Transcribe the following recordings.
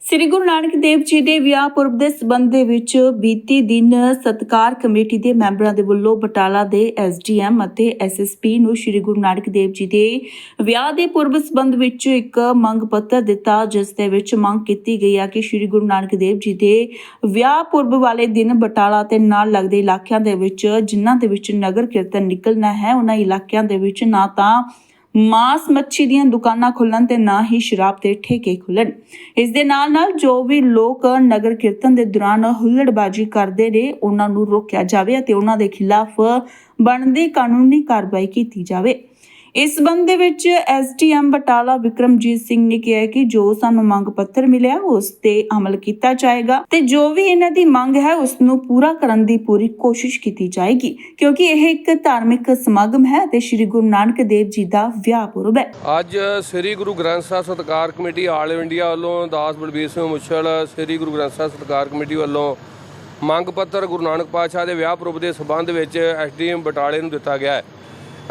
ਸ੍ਰੀ ਗੁਰੂ ਨਾਨਕ ਦੇਵ ਜੀ ਦੇ ਵਿਆਹ ਪੁਰਬ ਦੇ ਸਬੰਧ ਦੇ ਵਿੱਚ ਬੀਤੀ ਦਿਨ ਸਤਕਾਰ ਕਮੇਟੀ ਦੇ ਮੈਂਬਰਾਂ ਦੇ ਵੱਲੋਂ ਬਟਾਲਾ ਦੇ ਐਸਡੀਐਮ ਅਤੇ ਐਸਐਸਪੀ ਨੂੰ ਸ੍ਰੀ ਗੁਰੂ ਨਾਨਕ ਦੇਵ ਜੀ ਦੇ ਵਿਆਹ ਦੇ ਪੁਰਬ ਸਬੰਧ ਵਿੱਚ ਇੱਕ ਮੰਗ ਪੱਤਰ ਦਿੱਤਾ, ਜਿਸ ਦੇ ਵਿੱਚ ਮੰਗ ਕੀਤੀ ਗਈ ਹੈ ਕਿ ਸ੍ਰੀ ਗੁਰੂ ਨਾਨਕ ਦੇਵ ਜੀ ਦੇ ਵਿਆਹ ਪੁਰਬ ਵਾਲੇ ਦਿਨ ਬਟਾਲਾ ਤੇ ਨਾਲ ਲੱਗਦੇ ਇਲਾਕਿਆਂ ਦੇ ਵਿੱਚ, ਜਿਨ੍ਹਾਂ ਦੇ ਵਿੱਚ ਨਗਰ ਕੀਰਤਨ ਨਿਕਲਣਾ ਹੈ, ਉਹਨਾਂ ਇਲਾਕਿਆਂ ਦੇ ਵਿੱਚ ਨਾ ਤਾਂ ਮਾਸ ਮੱਛੀ ਦੀਆਂ ਦੁਕਾਨਾਂ ਖੁੱਲਣ ਤੇ ਨਾ ਹੀ ਸ਼ਰਾਬ ਦੇ ਠੇਕੇ ਖੁੱਲਣ ਇਸ ਦੇ ਨਾਲ ਨਾਲ ਜੋ ਵੀ ਲੋਕ ਨਗਰ ਕੀਰਤਨ ਦੇ ਦੌਰਾਨ ਹੁੱਲੜਬਾਜ਼ੀ ਕਰਦੇ ਨੇ, ਉਹਨਾਂ ਨੂੰ ਰੋਕਿਆ ਜਾਵੇ ਅਤੇ ਉਹਨਾਂ ਦੇ ਖਿਲਾਫ ਬਣਦੀ ਕਾਨੂੰਨੀ ਕਾਰਵਾਈ ਕੀਤੀ ਜਾਵੇ। ਇਸ ਸੰਬੰਧ ਦੇ ਵਿੱਚ ਐਸਟੀਐਮ ਬਟਾਲਾ ਵਿਕਰਮਜੀਤ ਸਿੰਘ ਨੇ ਕਿਹਾ ਕਿ ਜੋ ਸਾਨੂੰ ਮੰਗ ਪੱਤਰ ਮਿਲਿਆ, ਉਸ ਤੇ ਅਮਲ ਕੀਤਾ ਜਾਏਗਾ ਤੇ ਜੋ ਵੀ ਇਹਨਾਂ ਦੀ ਮੰਗ ਹੈ, ਉਸ ਨੂੰ ਪੂਰਾ ਕਰਨ ਦੀ ਪੂਰੀ ਕੋਸ਼ਿਸ਼ ਕੀਤੀ ਜਾਏਗੀ, ਕਿਉਂਕਿ ਇਹ ਇੱਕ ਧਾਰਮਿਕ ਸਮਾਗਮ ਹੈ ਤੇ ਸ੍ਰੀ ਗੁਰੂ ਨਾਨਕ ਦੇਵ ਜੀ ਦਾ ਵਿਆਹ ਪੁਰਬ ਹੈ। ਅੱਜ ਸ੍ਰੀ ਗੁਰੂ ਗ੍ਰੰਥ ਸਾਹਿਬ ਸਤਕਾਰ ਕਮੇਟੀ ਆਲ ਇੰਡੀਆ ਵੱਲੋਂ ਦਾਸ ਬਲਬੀਰ ਸਿੰਘ ਮੁੱਛਲ, ਸ੍ਰੀ ਗੁਰੂ ਗ੍ਰੰਥ ਸਾਹਿਬ ਸਤਕਾਰ ਕਮੇਟੀ ਵੱਲੋਂ ਮੰਗ ਪੱਤਰ ਗੁਰੂ ਨਾਨਕ ਪਾਤਸ਼ਾਹ ਦੇ ਵਿਆਹ ਪੁਰਬ ਦੇ ਸਬੰਧ ਵਿੱਚ ਐਸਡੀਐਮ ਬਟਾਲੇ ਨੂੰ ਦਿੱਤਾ ਗਿਆ ਹੈ।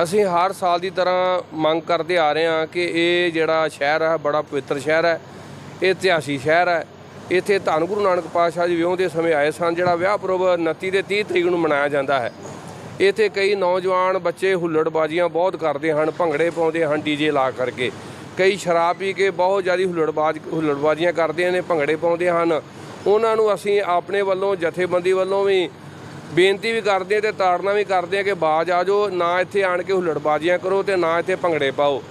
ਅਸੀਂ ਹਰ ਸਾਲ ਦੀ ਤਰ੍ਹਾਂ ਮੰਗ ਕਰਦੇ ਆ ਰਹੇ ਹਾਂ ਕਿ ਇਹ ਜਿਹੜਾ ਸ਼ਹਿਰ ਹੈ, ਬੜਾ ਪਵਿੱਤਰ ਸ਼ਹਿਰ ਹੈ, ਇਹ ਇਤਿਹਾਸੀ ਸ਼ਹਿਰ ਹੈ। ਇੱਥੇ ਧੰਨ ਗੁਰੂ ਨਾਨਕ ਪਾਤਸ਼ਾਹ ਜੀ ਵਿਆਹ ਦੇ ਸਮੇਂ ਆਏ ਸਨ, ਜਿਹੜਾ ਵਿਆਹ ਪੁਰਬ 29 ਤੇ 30 ਤਰੀਕ ਨੂੰ ਮਨਾਇਆ ਜਾਂਦਾ ਹੈ। ਇੱਥੇ ਕਈ ਨੌਜਵਾਨ ਬੱਚੇ ਹੁੱਲੜਬਾਜ਼ੀਆਂ ਬਹੁਤ ਕਰਦੇ ਹਨ, ਭੰਗੜੇ ਪਾਉਂਦੇ ਹਨ ਡੀਜੇ ਲਾ ਕਰਕੇ। ਕਈ ਸ਼ਰਾਬ ਪੀ ਕੇ ਬਹੁਤ ਜ਼ਿਆਦਾ ਹੁੱਲੜਬਾਜ਼, ਹੁੱਲੜਬਾਜ਼ੀਆਂ ਕਰਦੇ ਨੇ, ਭੰਗੜੇ ਪਾਉਂਦੇ ਹਨ। ਉਹਨਾਂ ਨੂੰ ਅਸੀਂ ਆਪਣੇ ਵੱਲੋਂ, ਜਥੇਬੰਦੀ ਵੱਲੋਂ ਵੀ ਬੇਨਤੀ ਵੀ ਕਰਦੇ ਹਾਂ ਤੇ ਤਾੜਨਾ ਵੀ ਕਰਦੇ ਹਾਂ ਕਿ ਬਾਜ ਆ ਜਾਓ, ਨਾ ਇੱਥੇ ਆਣ ਕੇ ਹੁੱਲੜਬਾਜ਼ੀਆਂ ਕਰੋ ਤੇ ਨਾ ਇੱਥੇ ਭੰਗੜੇ ਪਾਓ।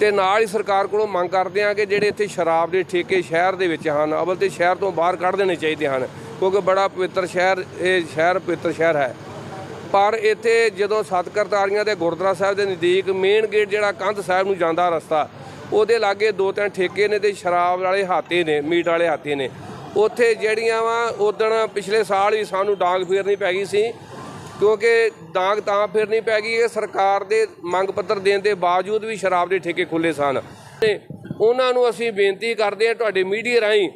ਤੇ ਨਾਲ ਹੀ ਸਰਕਾਰ ਕੋਲੋਂ ਮੰਗ ਕਰਦੇ ਹਾਂ ਕਿ ਜਿਹੜੇ ਇੱਥੇ ਸ਼ਰਾਬ ਦੇ ਠੇਕੇ ਸ਼ਹਿਰ ਦੇ ਵਿੱਚ ਹਨ, ਅਵਲ ਤੇ ਸ਼ਹਿਰ ਤੋਂ ਬਾਹਰ ਕੱਢ ਦੇਣੇ ਚਾਹੀਦੇ ਹਨ, ਕਿਉਂਕਿ ਬੜਾ ਪਵਿੱਤਰ ਸ਼ਹਿਰ, ਇਹ ਸ਼ਹਿਰ ਪਵਿੱਤਰ ਸ਼ਹਿਰ ਹੈ। ਪਰ ਇੱਥੇ ਜਦੋਂ ਸਤ ਕਰਤਾਰੀਆਂ ਦੇ ਗੁਰਦੁਆਰਾ ਸਾਹਿਬ ਦੇ ਨਜ਼ਦੀਕ ਮੇਨ ਗੇਟ ਜਿਹੜਾ ਕੰਧ ਸਾਹਿਬ ਨੂੰ ਜਾਂਦਾ ਰਸਤਾ, ਉਹਦੇ ਲਾਗੇ ਦੋ ਤਿੰਨ ਠੇਕੇ ਨੇ ਤੇ ਸ਼ਰਾਬ ਵਾਲੇ ਹਾਤੇ ਨੇ, ਮੀਟ ਵਾਲੇ ਹਾਤੇ ਨੇ। ਉੱਥੇ ਜਿਹੜੀਆਂ ਵਾ ਉਦਣ ਪਿਛਲੇ ਸਾਲ ਹੀ ਸਾਨੂੰ ਡਾਂਗ ਫੇਰਨੀ ਪੈ ਗਈ ਸੀ। ਕਿਉਂਕਿ ਡਾਂਗ ਤਾਂ ਫੇਰਨੀ ਪੈ ਗਈ ਕਿ ਸਰਕਾਰ ਦੇ ਮੰਗ ਪੱਤਰ ਦੇਣ ਦੇ ਬਾਵਜੂਦ ਵੀ ਸ਼ਰਾਬ ਦੇ ਠੇਕੇ ਖੁੱਲੇ ਸਨ। ਤੇ ਉਹਨਾਂ ਨੂੰ ਅਸੀਂ ਬੇਨਤੀ ਕਰਦੇ ਹਾਂ ਤੁਹਾਡੇ ਮੀਡੀਆ ਰਾਹੀਂ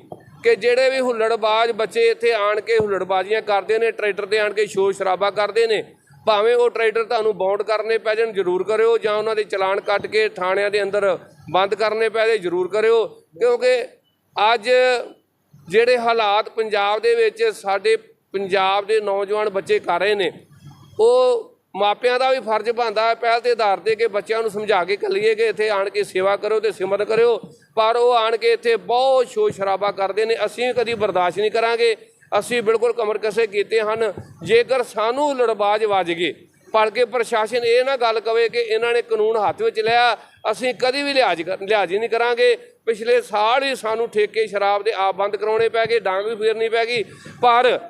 ਕਿ ਜਿਹੜੇ ਵੀ ਹੁੱਲੜਬਾਜ਼ ਬੱਚੇ ਇੱਥੇ ਆਣ ਕੇ ਹੁੱਲੜਬਾਜ਼ੀਆਂ ਕਰਦੇ ਨੇ, ਟਰੈਕਟਰ ਤੇ ਆਣ ਕੇ ਸ਼ੋਰ ਸ਼ਰਾਬਾ ਕਰਦੇ ਨੇ, ਭਾਵੇਂ ਉਹ ਟਰੈਕਟਰ ਤੁਹਾਨੂੰ ਬਾਉਂਡ ਕਰਨੇ ਪੈ ਜਾਣ, ਜ਼ਰੂਰ ਕਰਿਓ, ਜਾਂ ਉਹਨਾਂ ਦੇ ਚਲਾਨ ਕੱਟ ਕੇ ਥਾਣਿਆਂ ਦੇ ਅੰਦਰ ਬੰਦ ਕਰਨੇ ਪੈ ਜਾਏ ਜ਼ਰੂਰ ਕਰਿਓ। ਕਿਉਂਕਿ ਅੱਜ ਜਿਹੜੇ ਹਾਲਾਤ ਪੰਜਾਬ ਦੇ ਵਿੱਚ ਸਾਡੇ ਪੰਜਾਬ ਦੇ ਨੌਜਵਾਨ ਬੱਚੇ ਕਰ ਰਹੇ ਨੇ, ਉਹ ਮਾਪਿਆਂ ਦਾ ਵੀ ਫਰਜ਼ ਬਣਦਾ ਹੈ, ਪਹਿਲ ਦੇ ਆਧਾਰ ਤੇ ਕਿ ਬੱਚਿਆਂ ਨੂੰ ਸਮਝਾ ਕੇ ਕੱਲੀਏ ਕਿ ਇੱਥੇ ਆਣ ਕੇ ਸੇਵਾ ਕਰੋ ਤੇ ਸਿਮਰਨ ਕਰਿਓ, ਪਰ ਉਹ ਆਣ ਕੇ ਇੱਥੇ ਬਹੁਤ ਸ਼ੋਰ ਸ਼ਰਾਬਾ ਕਰਦੇ ਨੇ, ਅਸੀਂ ਵੀ ਕਦੀ ਬਰਦਾਸ਼ਤ ਨਹੀਂ ਕਰਾਂਗੇ, ਅਸੀਂ ਬਿਲਕੁਲ ਕਮਰ ਕਸੇ ਕੀਤੇ ਹਨ, ਜੇਕਰ ਸਾਨੂੰ ਲੜਬਾਜ ਵੱਜ ਗਏ ਭਲਕੇ ਪ੍ਰਸ਼ਾਸਨ ਇਹ ਨਾ ਗੱਲ ਕਵੇ ਕਿ ਇਹਨਾਂ ਨੇ ਕਾਨੂੰਨ ਹੱਥ ਵਿੱਚ ਲਿਆ, ਅਸੀਂ ਕਦੀ ਵੀ ਲਿਹਾਜ਼ ਕਰ- ਲਿਹਾਜ਼ ਹੀ ਨਹੀਂ ਕਰਾਂਗੇ। ਪਿਛਲੇ ਸਾਲ ਹੀ ਸਾਨੂੰ ਠੇਕੇ ਸ਼ਰਾਬ ਦੇ ਆਪ ਬੰਦ ਕਰਾਉਣੇ ਪੈ ਗਏ, ਡਾਂਗ ਵੀ ਫੇਰਨੀ ਪੈ ਗਈ। ਪਰ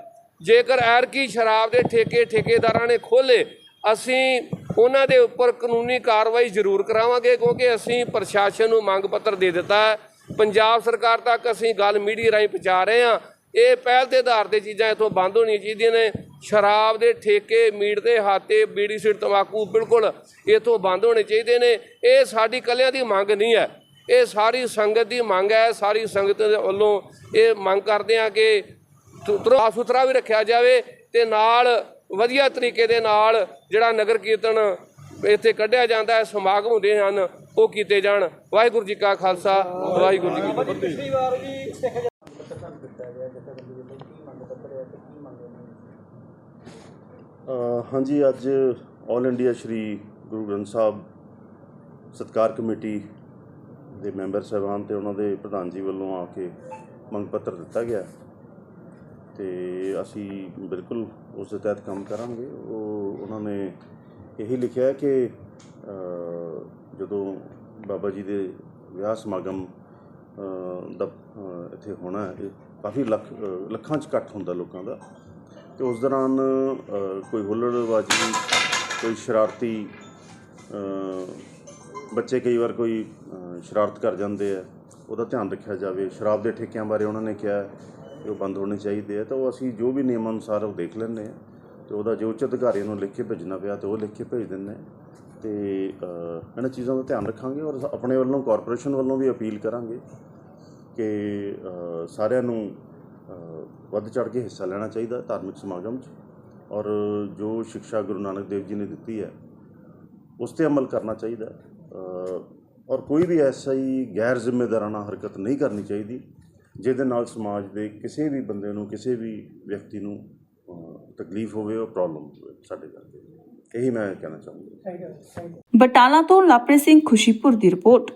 ਜੇਕਰ ਐਰਕੀ ਸ਼ਰਾਬ ਦੇ ਠੇਕੇ ਠੇਕੇਦਾਰਾਂ ਨੇ ਖੋਲੇ ਅਸੀਂ ਉਹਨਾਂ ਦੇ ਉੱਪਰ ਕਾਨੂੰਨੀ ਕਾਰਵਾਈ ਜ਼ਰੂਰ ਕਰਾਵਾਂਗੇ, ਕਿਉਂਕਿ ਅਸੀਂ ਪ੍ਰਸ਼ਾਸਨ ਨੂੰ ਮੰਗ ਪੱਤਰ ਦੇ ਦਿੱਤਾ ਹੈ। ਪੰਜਾਬ ਸਰਕਾਰ ਤੱਕ ਅਸੀਂ ਗੱਲ ਮੀਡੀਆ ਰਾਹੀਂ ਪਹੁੰਚਾ ਰਹੇ ਹਾਂ। ਇਹ ਪਹਿਲ ਦੇ ਆਧਾਰ ਤੇ ਚੀਜ਼ਾਂ ਇਥੋਂ ਬੰਦ ਹੋਣੀਆਂ ਚਾਹੀਦੀਆਂ ਨੇ। ਸ਼ਰਾਬ ਦੇ ਠੇਕੇ, ਮੀਟ ਦੇ ਹਾਤੇ, ਬੀੜੀ ਸਿਰ ਤੰਬਾਕੂ ਬਿਲਕੁਲ ਇਥੋਂ ਬੰਦ ਹੋਣੇ ਚਾਹੀਦੇ ਨੇ। ਇਹ ਸਾਡੀ ਕੱਲਿਆਂ ਦੀ ਮੰਗ ਨਹੀਂ ਹੈ। ਇਹ ਸਾਰੀ ਸੰਗਤ ਦੀ ਮੰਗ ਹੈ। ਸਾਰੀ ਸੰਗਤ ਦੇ ਵੱਲੋਂ ਇਹ ਮੰਗ ਕਰਦੇ ਆ ਕਿ ਸਾਫ਼ ਸੁਥਰਾ ਵੀ ਰੱਖਿਆ ਜਾਵੇ ਤੇ ਨਾਲ ਵਧੀਆ ਤਰੀਕੇ ਦੇ ਨਾਲ ਜਿਹੜਾ ਨਗਰ ਕੀਰਤਨ ਇੱਥੇ ਕੱਢਿਆ ਜਾਂਦਾ ਹੈ, ਸਮਾਗਮ ਹੁੰਦੇ ਹਨ, ਉਹ ਕੀਤੇ ਜਾਣ। ਵਾਹਿਗੁਰੂ ਜੀ ਕਾ ਖਾਲਸਾ, ਵਾਹਿਗੁਰੂ ਜੀ ਕੀ ਫਤਿਹ। ਹਾਂਜੀ, ਅੱਜ ਆਲ ਇੰਡੀਆ ਸ਼੍ਰੀ ਗੁਰੂ ਗ੍ਰੰਥ ਸਾਹਿਬ ਸਤਕਾਰ ਕਮੇਟੀ ਦੇ ਮੈਂਬਰ ਸਾਹਿਬਾਨ ਤੇ ਉਹਨਾਂ ਦੇ ਪ੍ਰਧਾਨ ਜੀ ਵੱਲੋਂ ਆ ਕੇ ਮੰਗ ਪੱਤਰ ਦਿੱਤਾ ਗਿਆ। ਤੇ ਅਸੀਂ ਬਿਲਕੁਲ ਉਸ ਦੇ ਤਹਿਤ ਕੰਮ ਕਰਾਂਗੇ। ਉਹ, ਉਹਨਾਂ ਨੇ ਇਹੀ ਲਿਖਿਆ ਕਿ ਜਦੋਂ ਬਾਬਾ ਜੀ ਦੇ ਵਿਆਹ ਸਮਾਗਮ ਦਾ ਇੱਥੇ ਹੋਣਾ ਹੈ ਕਾਫੀ ਲੱਖ ਲੱਖਾਂ 'ਚ ਇਕੱਠ ਹੁੰਦਾ ਲੋਕਾਂ ਦਾ। ਤੇ ਉਸ ਦੌਰਾਨ ਕੋਈ ਹੁੱਲੜਬਾਜੀ, ਕੋਈ ਸ਼ਰਾਰਤੀ ਬੱਚੇ ਕਈ ਵਾਰ ਕੋਈ ਸ਼ਰਾਰਤ ਕਰ ਜਾਂਦੇ ਆ, ਉਹਦਾ ਧਿਆਨ ਰੱਖਿਆ ਜਾਵੇ। ਸ਼ਰਾਬ ਦੇ ਠੇਕਿਆਂ ਬਾਰੇ ਉਹਨਾਂ ਨੇ ਕਿਹਾ ਕਿ ਉਹ ਬੰਦ ਹੋਣੇ ਚਾਹੀਦੇ ਆ, ਤਾਂ ਉਹ ਅਸੀਂ ਜੋ ਵੀ ਨਿਯਮ ਅਨੁਸਾਰ ਉਹ ਦੇਖ ਲੈਂਦੇ ਆ ਤੇ ਉਹਦਾ ਜੋ ਉੱਚ ਅਧਿਕਾਰੀਆਂ ਨੂੰ ਲਿਖ ਕੇ ਭੇਜਣਾ ਪਿਆ ਤੇ ਉਹ ਲਿਖ ਕੇ ਭੇਜ ਦਿੰਦੇ ਆ। ਤੇ ਇਹਨਾਂ ਚੀਜ਼ਾਂ ਦਾ ਧਿਆਨ ਰੱਖਾਂਗੇ ਔਰ ਆਪਣੇ ਵੱਲੋਂ, ਕਾਰਪੋਰੇਸ਼ਨ ਵੱਲੋਂ ਵੀ ਅਪੀਲ ਕਰਾਂਗੇ ਕਿ ਸਾਰਿਆਂ ਨੂੰ ਵੱਧ ਚੜ ਕੇ ਹਿੱਸਾ ਲੈਣਾ ਚਾਹੀਦਾ ਧਾਰਮਿਕ ਸਮਾਗਮ 'ਚ। ਔਰ ਜੋ ਸਿੱਖਿਆ ਗੁਰੂ ਨਾਨਕ ਦੇਵ ਜੀ ਨੇ ਦਿੱਤੀ ਹੈ, ਉਸ ਤੇ ਅਮਲ ਕਰਨਾ ਚਾਹੀਦਾ। ਔਰ ਕੋਈ ਵੀ ਐਸਾ ਹੀ ਗੈਰ ਜ਼ਿੰਮੇਦਾਰਾਨਾ ਹਰਕਤ ਨਹੀਂ ਕਰਨੀ ਚਾਹੀਦੀ, ਜਿਹਦੇ ਨਾਲ ਸਮਾਜ ਦੇ ਕਿਸੇ ਵੀ ਬੰਦੇ ਨੂੰ, ਕਿਸੇ ਵੀ ਵਿਅਕਤੀ ਨੂੰ ਤਕਲੀਫ ਹੋਵੇ ਔਰ ਪ੍ਰੋਬਲਮ ਹੋਵੇ ਸਾਡੇ ਕਰਕੇ ਇਹੀ ਮੈਂ ਕਹਿਣਾ ਚਾਹੁੰਦਾ। ਬਟਾਲਾ ਤੋਂ ਲਾਪਰੇ ਸਿੰਘ ਖੁਸ਼ੀਪੁਰ ਦੀ ਰਿਪੋਰਟ।